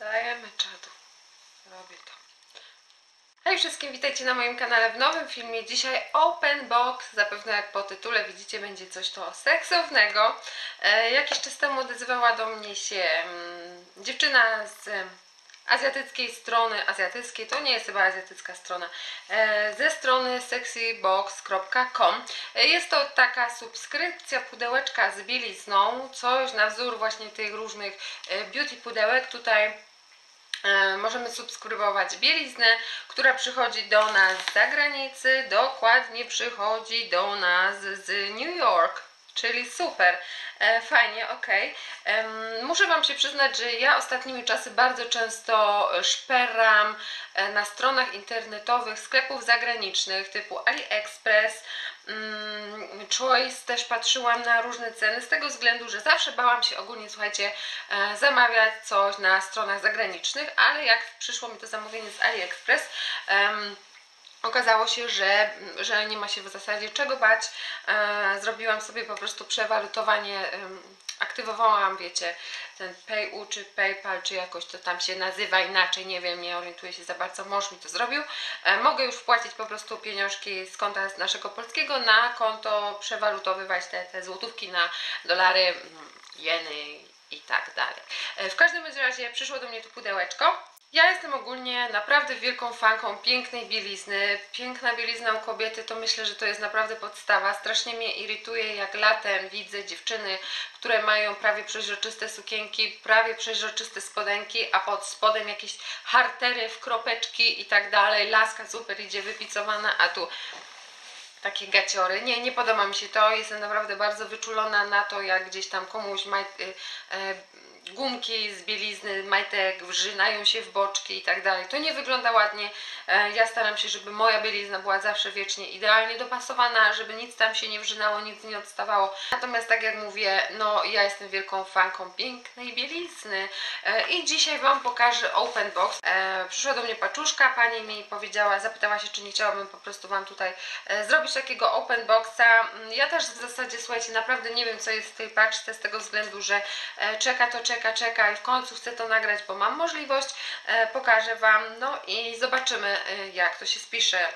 Dajemy czadu. Robię to. Hej wszystkim, witajcie na moim kanale w nowym filmie. Dzisiaj Open Box. Zapewne jak po tytule widzicie, będzie coś to seksownego. E, jakiś czas temu odezwała do mnie się mm, dziewczyna z azjatyckiej strony. Azjatyckiej to nie jest chyba azjatycka strona. E, ze strony sexybox.com. E, jest to taka subskrypcja pudełeczka z bielizną. Coś na wzór właśnie tych różnych beauty pudełek. Tutaj możemy subskrybować bieliznę, która przychodzi do nas z zagranicy, dokładnie przychodzi do nas z New York. Czyli super, e, fajnie, ok. Muszę Wam się przyznać, że ja ostatnimi czasy bardzo często szperam e, na stronach internetowych sklepów zagranicznych typu AliExpress, mm, Choice też patrzyłam na różne ceny z tego względu, że zawsze bałam się ogólnie, słuchajcie, e, zamawiać coś na stronach zagranicznych, ale jak przyszło mi to zamówienie z AliExpress, okazało się, że, że nie ma się w zasadzie czego bać. E, zrobiłam sobie po prostu przewalutowanie, aktywowałam, wiecie, ten PayU czy PayPal, czy jakoś to tam się nazywa inaczej, nie wiem, nie orientuję się za bardzo, mąż mi to zrobił. E, mogę już wpłacić po prostu pieniążki z konta naszego polskiego na konto, przewalutowywać te, te złotówki na dolary, mm, jeny i tak dalej. E, w każdym razie przyszło do mnie tu pudełeczko. Ja jestem ogólnie naprawdę wielką fanką pięknej bielizny. Piękna bielizna u kobiety to myślę, że to jest naprawdę podstawa. Strasznie mnie irytuje, jak latem widzę dziewczyny, które mają prawie przeźroczyste sukienki, prawie przeźroczyste spodenki, a pod spodem jakieś hartery w kropeczki i tak dalej. Laska super idzie wypicowana, a tu takie gaciory. Nie, nie podoba mi się to. Jestem naprawdę bardzo wyczulona na to, jak gdzieś tam komuś maj, y, y, gumki z bielizny, majtek wrzynają się w boczki i tak dalej. To nie wygląda ładnie. E, ja staram się, żeby moja bielizna była zawsze wiecznie idealnie dopasowana, żeby nic tam się nie wrzynało, nic nie odstawało. Natomiast tak jak mówię, no ja jestem wielką fanką pięknej bielizny E, i dzisiaj Wam pokażę open box. E, Przyszła do mnie paczuszka, pani mi powiedziała, zapytała się, czy nie chciałabym po prostu Wam tutaj zrobić takiego open boxa. Mm, Ja też w zasadzie, słuchajcie, naprawdę nie wiem, co jest w tej paczce z tego względu, że czeka to, czeka, czeka i w końcu chcę to nagrać, bo mam możliwość. E, Pokażę Wam, no i zobaczymy, e, jak to się spisze.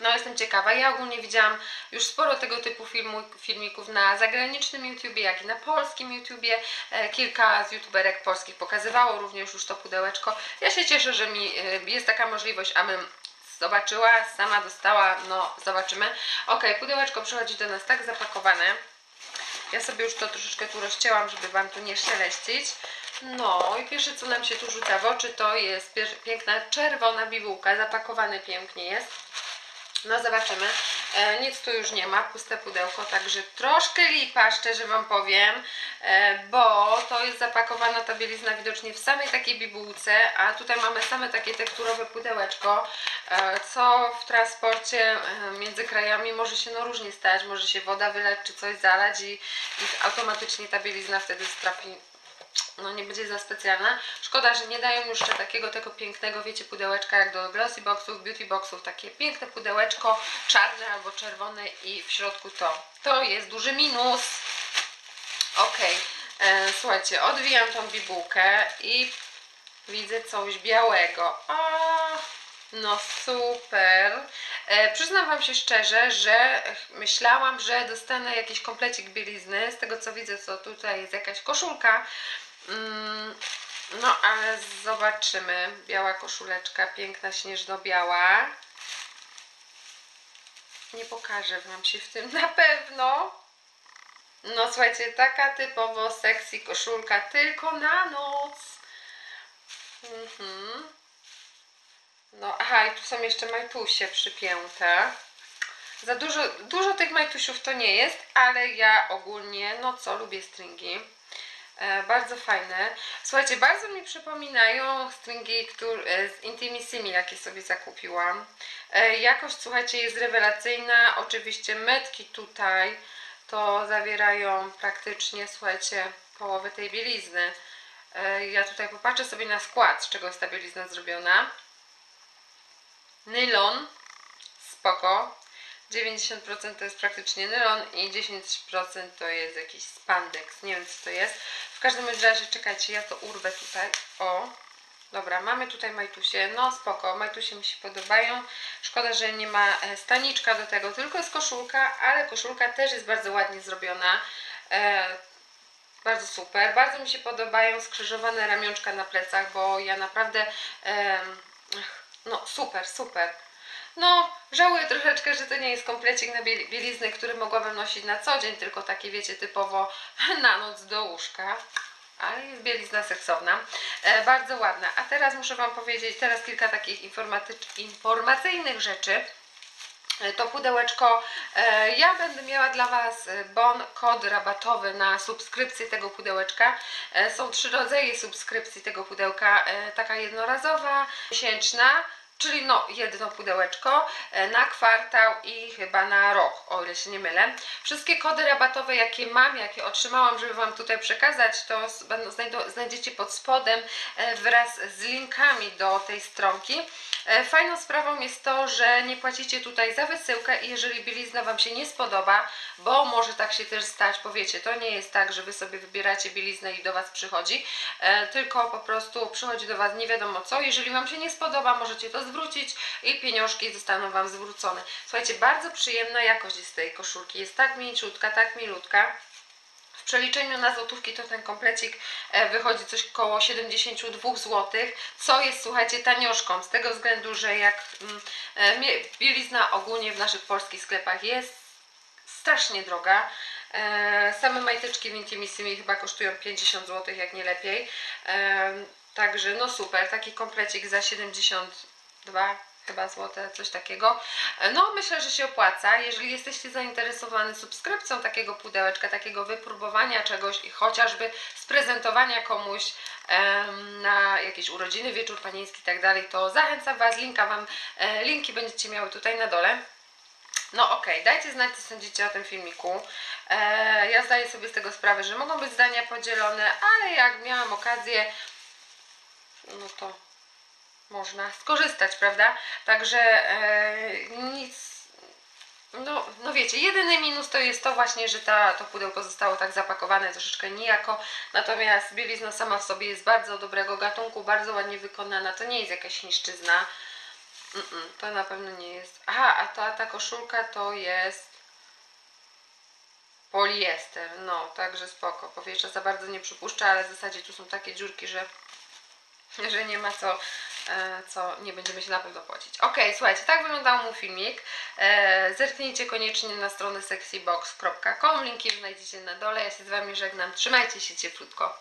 No jestem ciekawa. Ja ogólnie widziałam już sporo tego typu filmu, filmików na zagranicznym YouTubie, jak i na polskim YouTubie. E, Kilka z youtuberek polskich pokazywało również już to pudełeczko. Ja się cieszę, że mi jest taka możliwość, abym zobaczyła, sama dostała, no zobaczymy. Ok, pudełeczko przychodzi do nas tak zapakowane. Ja sobie już to troszeczkę tu rozcięłam, żeby Wam tu nie szeleścić. No i pierwsze co nam się tu rzuca w oczy to jest piękna czerwona bibułka, zapakowane pięknie jest. No zobaczymy. E, nic tu już nie ma, puste pudełko, także troszkę lipa, szczerze Wam powiem, e, bo to jest zapakowana ta bielizna widocznie w samej takiej bibułce, a tutaj mamy same takie tekturowe pudełeczko, e, co w transporcie między krajami może się no różnie stać, może się woda wylać czy coś zalać i, i automatycznie ta bielizna wtedy trafi no nie będzie za specjalna. Szkoda, że nie dają już takiego tego pięknego, wiecie, pudełeczka jak do glossy boxów, beauty boxów, takie piękne pudełeczko, czarne albo czerwone i w środku to. To jest duży minus. Ok, e, słuchajcie, odwijam tą bibułkę i widzę coś białego. O, no super. E, przyznam Wam się szczerze, że myślałam, że dostanę jakiś komplecik bielizny. Z tego co widzę, to tutaj jest jakaś koszulka. No ale zobaczymy. Biała koszuleczka, piękna śnieżno-biała. Nie pokażę Wam się w tym na pewno. No słuchajcie, taka typowo sexy koszulka tylko na noc. Mhm. No, aha, i tu są jeszcze majtusie przypięte. Za dużo, dużo tych majtusiów to nie jest, ale ja ogólnie, no co, lubię stringi. E, bardzo fajne. Słuchajcie, bardzo mi przypominają stringi które, e, z Intimissimi, jakie sobie zakupiłam. E, jakość, słuchajcie, jest rewelacyjna. Oczywiście metki tutaj to zawierają praktycznie, słuchajcie, połowę tej bielizny. Ja tutaj popatrzę sobie na skład, z czego jest ta bielizna zrobiona. Nylon, spoko. 90% to jest praktycznie nylon i 10% to jest jakiś spandex. Nie wiem co to jest. W każdym razie czekajcie, ja to urwę tutaj. O, dobra, mamy tutaj majtusie. No spoko, majtusie mi się podobają. Szkoda, że nie ma e, staniczka do tego, tylko jest koszulka, ale koszulka też jest bardzo ładnie zrobiona. E, bardzo super. Bardzo mi się podobają skrzyżowane ramionczka na plecach, bo ja naprawdę ach, no super, super. No, żałuję troszeczkę, że to nie jest komplecik na biel- bieliznę, który mogłabym nosić na co dzień, tylko takie wiecie, typowo na noc do łóżka. Ale jest bielizna seksowna. E, bardzo ładna. A teraz muszę Wam powiedzieć teraz kilka takich informacyjnych rzeczy. E, To pudełeczko, e, ja będę miała dla Was e, bon, kod rabatowy na subskrypcję tego pudełeczka. Są trzy rodzaje subskrypcji tego pudełka. Taka jednorazowa, miesięczna, czyli no jedno pudełeczko e, na kwartał i chyba na rok, o ile się nie mylę. Wszystkie kody rabatowe, jakie mam, jakie otrzymałam, żeby Wam tutaj przekazać, to znajdziecie pod spodem e, wraz z linkami do tej stronki. E, Fajną sprawą jest to, że nie płacicie tutaj za wysyłkę i jeżeli bielizna Wam się nie spodoba, bo może tak się też stać, bo wiecie, to nie jest tak, że Wy sobie wybieracie bieliznę i do Was przychodzi, tylko po prostu przychodzi do Was nie wiadomo co. Jeżeli Wam się nie spodoba, możecie to zwrócić i pieniążki zostaną Wam zwrócone. Słuchajcie, bardzo przyjemna jakość jest tej koszulki, jest tak mięciutka, tak milutka. W przeliczeniu na złotówki to ten komplecik e, wychodzi coś koło 72 zł, co jest, słuchajcie, tanioszką, z tego względu, że jak mm, e, bielizna ogólnie w naszych polskich sklepach jest strasznie droga. E, Same majteczki w Intimissimi chyba kosztują 50 zł, jak nie lepiej. Także no super, taki komplecik za 72 chyba złote, coś takiego. No myślę, że się opłaca. Jeżeli jesteście zainteresowani subskrypcją takiego pudełeczka, takiego wypróbowania czegoś i chociażby sprezentowania komuś em, na jakieś urodziny, wieczór panieński i tak dalej, to zachęcam Was, linka wam, e, linki będziecie miały tutaj na dole. No okej, dajcie znać, co sądzicie o tym filmiku. E, ja zdaję sobie z tego sprawę, że mogą być zdania podzielone, ale jak miałam okazję, no to można skorzystać, prawda? Także e, nic. No, no wiecie, jedyny minus to jest to właśnie, że ta, to pudełko zostało tak zapakowane troszeczkę nijako, natomiast bielizna sama w sobie jest bardzo dobrego gatunku, bardzo ładnie wykonana, to nie jest jakaś niszczyzna, Mm-mm, to na pewno nie jest. Aha, a ta, ta koszulka to jest poliester, no, także spoko, powietrza za bardzo nie przypuszcza, ale w zasadzie tu są takie dziurki, że że nie ma co, co nie będziemy się na pewno płacić. Ok, słuchajcie, tak wyglądał mój filmik. E, Zerknijcie koniecznie na stronę sexybox.com, linki znajdziecie na dole. Ja się z Wami żegnam. Trzymajcie się cieplutko.